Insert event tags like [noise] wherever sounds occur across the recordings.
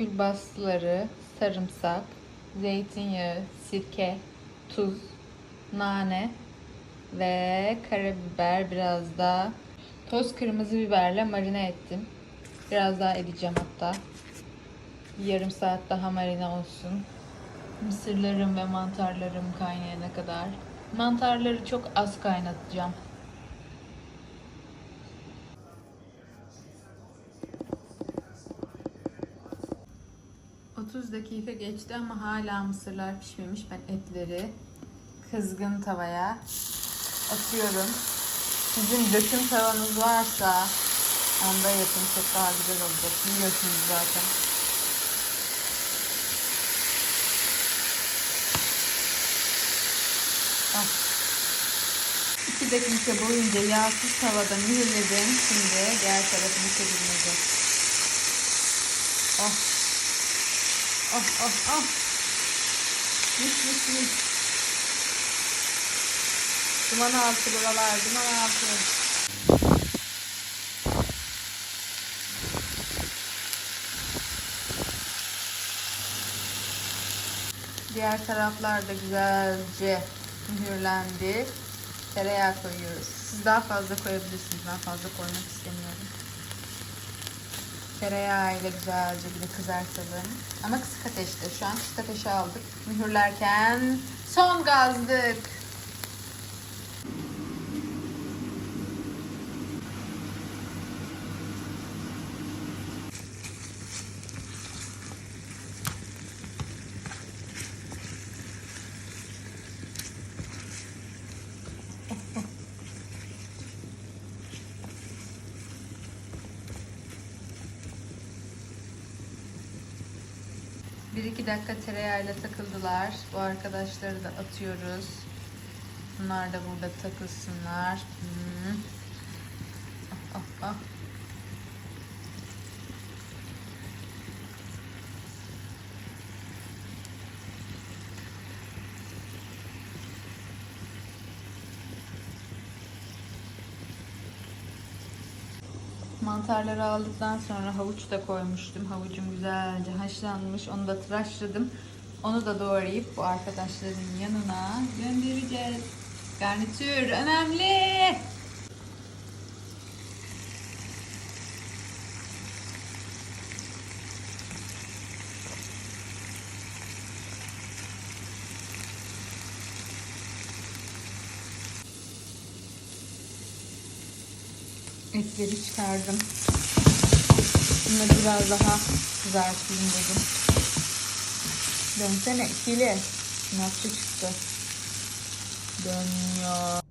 külbasları, sarımsak, zeytinyağı, sirke, tuz, nane ve karabiber biraz da toz kırmızı biberle marine ettim. Biraz daha edeceğim hatta. Yarım saat daha marine olsun. Mısırlarım ve mantarlarım kaynayana kadar. Mantarları çok az kaynatacağım. ...30 dakika geçti ama hala mısırlar pişmemiş. Ben etleri kızgın tavaya atıyorum. Sizin döküm tavanız varsa onda yapın çok daha güzel olacak. Biliyorsunuz zaten. Ah. İki dakika boyunca yağsız tavada mühürledim. Şimdi diğer tarafını çevirmeyeceğim. Oh. Oh oh oh. Mis mis mis. Duman altı buralar, duman altı. Diğer taraflar da güzelce mühürlendi. Tereyağı koyuyoruz. Siz daha fazla koyabilirsiniz. Ben fazla koymak istemiyorum. Tereyağı ile güzelce bir de kızartalım. Ama kısık ateşte. Şu an kısık ateşe aldık. Mühürlerken son gazdık. [laughs] Bir iki dakika tereyağıyla takıldılar. Bu arkadaşları da atıyoruz. Bunlar da burada takılsınlar. Hmm. Ah, ah, ah. Mantarları aldıktan sonra havuç da koymuştum. Havucum güzelce haşlanmış. Onu da tıraşladım. Onu da doğrayıp bu arkadaşların yanına göndereceğiz. Garnitür önemli. Etleri çıkardım. Bunları biraz daha kızartayım dedim. Dönsene ikili. Nasıl çıktı? Dönüyor.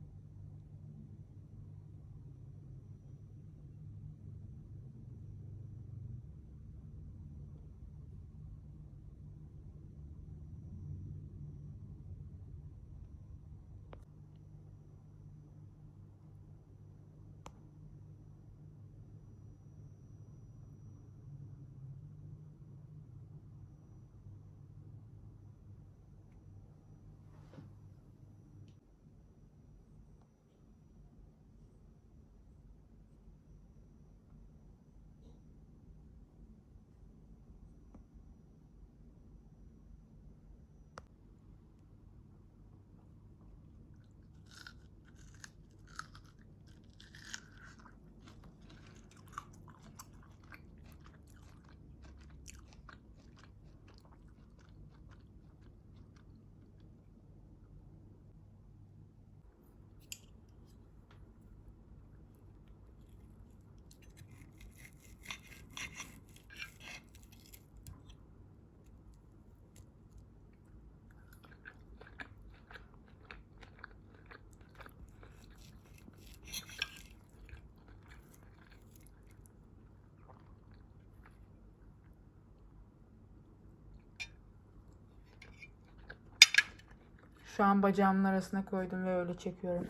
Şu an bacağımın arasına koydum ve öyle çekiyorum.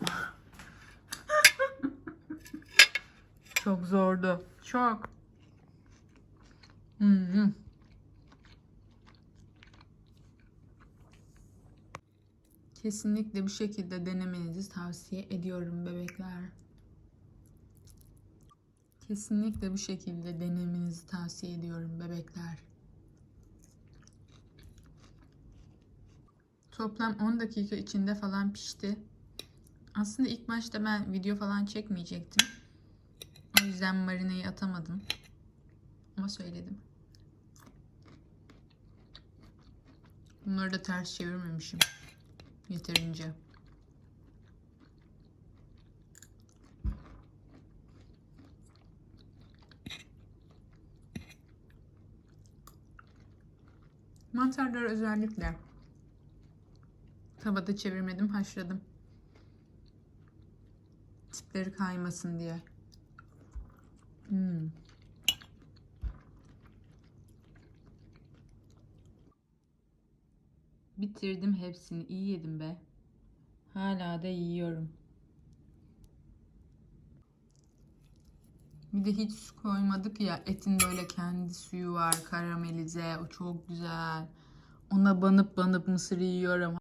Çok zordu. Çok. Hmm. Kesinlikle bu şekilde denemenizi tavsiye ediyorum bebekler. Kesinlikle bu şekilde denemenizi tavsiye ediyorum bebekler. Toplam 10 dakika içinde falan pişti. Aslında ilk başta ben video falan çekmeyecektim. O yüzden marineyi atamadım. Ama söyledim. Bunları da ters çevirmemişim. Yeterince. Mantarları özellikle tavada çevirmedim, haşladım. Tipleri kaymasın diye. Hmm. Bitirdim hepsini. İyi yedim be. Hala da yiyorum. Bir de hiç su koymadık ya. Etin böyle kendi suyu var. Karamelize. O çok güzel. Ona banıp banıp mısır yiyorum.